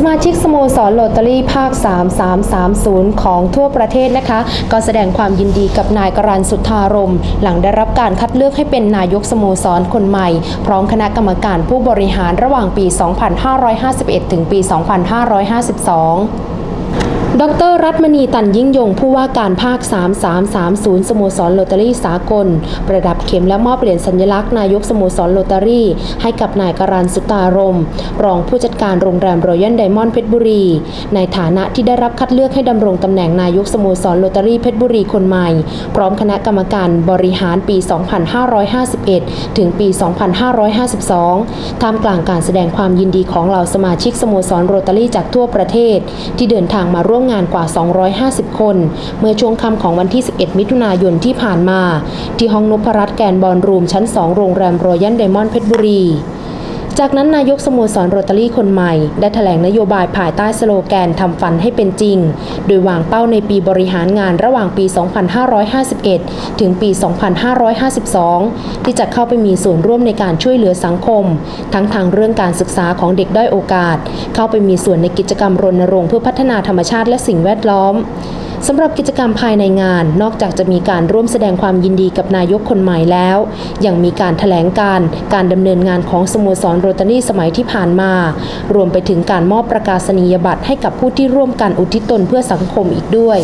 สมาชิกสโมสรโรตารี่ภาค 3330 ของทั่วประเทศนะคะ ก็แสดงความยินดีกับนายกรันสุทธารม หลังได้รับการคัดเลือกให้เป็นนายกสโมสรคนใหม่ พร้อมคณะกรรมการผู้บริหารระหว่างปี 2551 ถึงปี 2552 ดรรัตมณีตันยิ่งยง ผู้ว่าการภาค 3330 สโมสรโรตารี่สากล ประดับเข็มและมอบเหรียญสัญลักษณ์นายกสโมสรโรตารี่ ให้กับนายการันสุตารม รองผู้จัดการโรงแรมรอยัลไดมอนด์เพชรบุรี ในฐานะที่ได้รับคัดเลือกให้ดำรงตำแหน่งนายกสโมสรโรตารี่เพชรบุรีคนใหม่ พร้อมคณะกรรมการบริหารปี 2551 ถึงปี 2552 ท่ามกลางการแสดงความยินดีของเหล่าสมาชิกสโมสรโรตารี่จากทั่วประเทศ ที่เดินทางมาร่วมงานกว่า 250 คน เมื่อช่วงค่ำของวันที่ 11 มิถุนายนที่ผ่านมา ที่ห้องนพรัตน์แกนบอลรูมชั้น 2 โรงแรมรอยัลไดมอนด์เพชรบุรี จากนั้นนายกสโมสรโรตารี่คนใหม่ ได้แถลงนโยบายภายใต้สโลแกนทำฝันให้เป็นจริง โดยวางเป้าในปีบริหารงานระหว่างปี 2551 ถึงปี 2552 ที่จะเข้าไปมีส่วนร่วมในการช่วยเหลือสังคม ทั้งทางเรื่องการศึกษาของเด็กด้อยโอกาส เข้าไปมีส่วนในกิจกรรมรณรงค์เพื่อพัฒนาธรรมชาติและสิ่งแวดล้อม สำหรับกิจกรรมภายในงาน นอกจากจะมีการร่วมแสดงความยินดีกับนายกคนใหม่แล้ว ยังมีการถแถลงการการดำเนินงานของสโมสรโรตารี่สมัยที่ผ่านมา รวมไปถึงการมอบประกาศนียบัตรให้กับผู้ที่ร่วมกันอุทิศตนเพื่อสังคมอีกด้วย